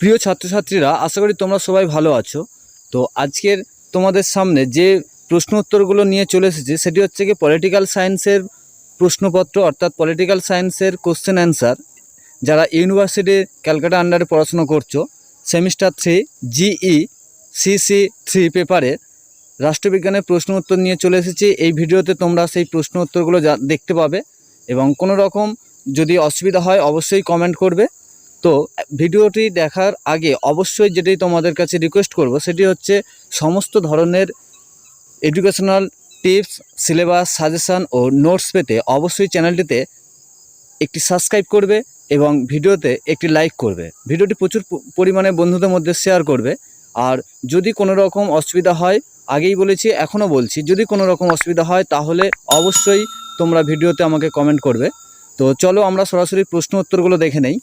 প্রিয় ছাত্রছাত্রীরা, আশা করি তোমরা সবাই ভালো আছো। তো আজকের তোমাদের সামনে যে প্রশ্ন উত্তরগুলো নিয়ে চলে এসেছে, সেটি হচ্ছে কি পলিটিক্যাল সায়েন্সের প্রশ্নপত্র, অর্থাৎ পলিটিক্যাল সায়েন্সের কোশ্চেন অ্যান্সার যারা ইউনিভার্সিটি ক্যালকাটা আন্ডারে পড়াশোনা করছ semester three GE CC three পেপারে রাষ্ট্রবিজ্ঞানের প্রশ্ন উত্তর নিয়ে চলে এসেছি। এই ভিডিওতে তোমরা সেই প্রশ্ন উত্তরগুলো দেখতে পাবে এবং কোনো রকম যদি অসুবিধা হয়, অবশ্যই কমেন্ট করবে। তো, ভিডিওটি দেখার আগে অবশ্যই যেটি তোমাদের কাছে রিকোয়েস্ট করব, সেটি হচ্ছে সমস্ত ধরনের এডুকেশনাল টিপস সিলেবাস সাজেশান ও নোটস পেতে অবশ্যই চ্যানেলটিতে একটি সাবস্ক্রাইব করবে এবং ভিডিওতে একটি লাইক করবে। ভিডিওটি প্রচুর পরিমাণে বন্ধুদের মধ্যে শেয়ার করবে। আর যদি কোনো রকম অসুবিধা হয়, আগেই বলেছি, এখনও বলছি, যদি কোনো রকম অসুবিধা হয়, তাহলে অবশ্যই তোমরা ভিডিওতে আমাকে কমেন্ট করবে। তো চলো আমরা সরাসরি প্রশ্ন উত্তরগুলো দেখে নেই।